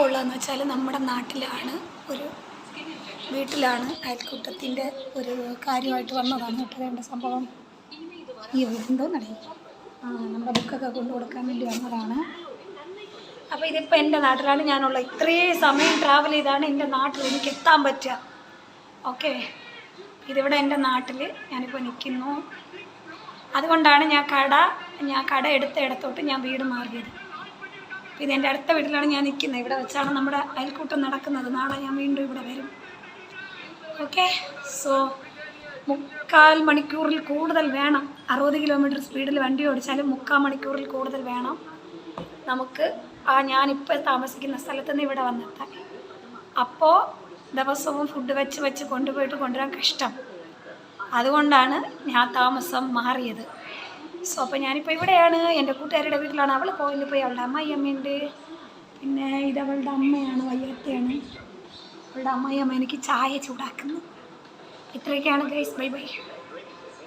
ഇപ്പോൾ ഉള്ളതെന്ന് വെച്ചാൽ നമ്മുടെ നാട്ടിലാണ് ഒരു വീട്ടിലാണ് അയൽക്കൂട്ടത്തിന്റെ ഒരു കാര്യമായിട്ട് വന്നതാണ്. കേട്ടോ വേണ്ട സംഭവം ഈ എന്തോന്നടേ ആ നമ്മുടെ ബുക്കൊക്കെ കൊണ്ടു കൊടുക്കാൻ വേണ്ടി വന്നതാണ്. അപ്പോൾ ഇതിപ്പോൾ എന്റെ നാട്ടിലാണ് ഞാനുള്ള ഇത്രയും സമയം ട്രാവൽ ചെയ്താണ് എന്റെ നാട്ടിൽ എനിക്ക് എത്താൻ പറ്റുക. ഓക്കെ ഇതിവിടെ എന്റെ നാട്ടിൽ ഞാനിപ്പോൾ നിൽക്കുന്നു അതുകൊണ്ടാണ് ഞാൻ കട ഞാൻ കട എടുത്ത ഇടത്തോട്ട് ഞാൻ വീട് മാറിയത്. ഇത് എന്റെ അടുത്ത വീട്ടിലാണ് ഞാൻ നിൽക്കുന്നത്. ഇവിടെ വെച്ചാണ് നമ്മുടെ അയൽക്കൂട്ടം നടക്കുന്നത്. നാളെ ഞാൻ വീണ്ടും ഇവിടെ വരും. ഓക്കെ സോ മുക്കാൽ മണിക്കൂറിൽ കൂടുതൽ വേണം. അറുപത് കിലോമീറ്റർ സ്പീഡിൽ വണ്ടി ഓടിച്ചാലും മുക്കാൽ മണിക്കൂറിൽ കൂടുതൽ വേണം. നമുക്ക് ആ ഞാനിപ്പോൾ താമസിക്കുന്ന സ്ഥലത്ത് നിന്ന് ഇവിടെ വന്നെത്താൻ. അപ്പോൾ ദിവസവും ഫുഡ് വെച്ച് വെച്ച് കൊണ്ടുപോയിട്ട് കൊണ്ടുവരാൻ കഷ്ടം. അതുകൊണ്ടാണ് ഞാൻ താമസം മാറിയത്. സോ അപ്പോൾ ഞാനിപ്പോൾ ഇവിടെയാണ്. എന്റെ കൂട്ടുകാരുടെ വീട്ടിലാണ്. അവൾ കോയിലിൽ പോയി അവളുടെ അമ്മായി അമ്മയുണ്ട് പിന്നെ ഇത് അവളുടെ അമ്മയാണ് വയ്യാത്തയാണ്. അവളുടെ അമ്മായി അമ്മ എനിക്ക് ചായ ചൂടാക്കുന്നു. ഇത്രയൊക്കെയാണ് ഗൈസ് ബൈ ബൈ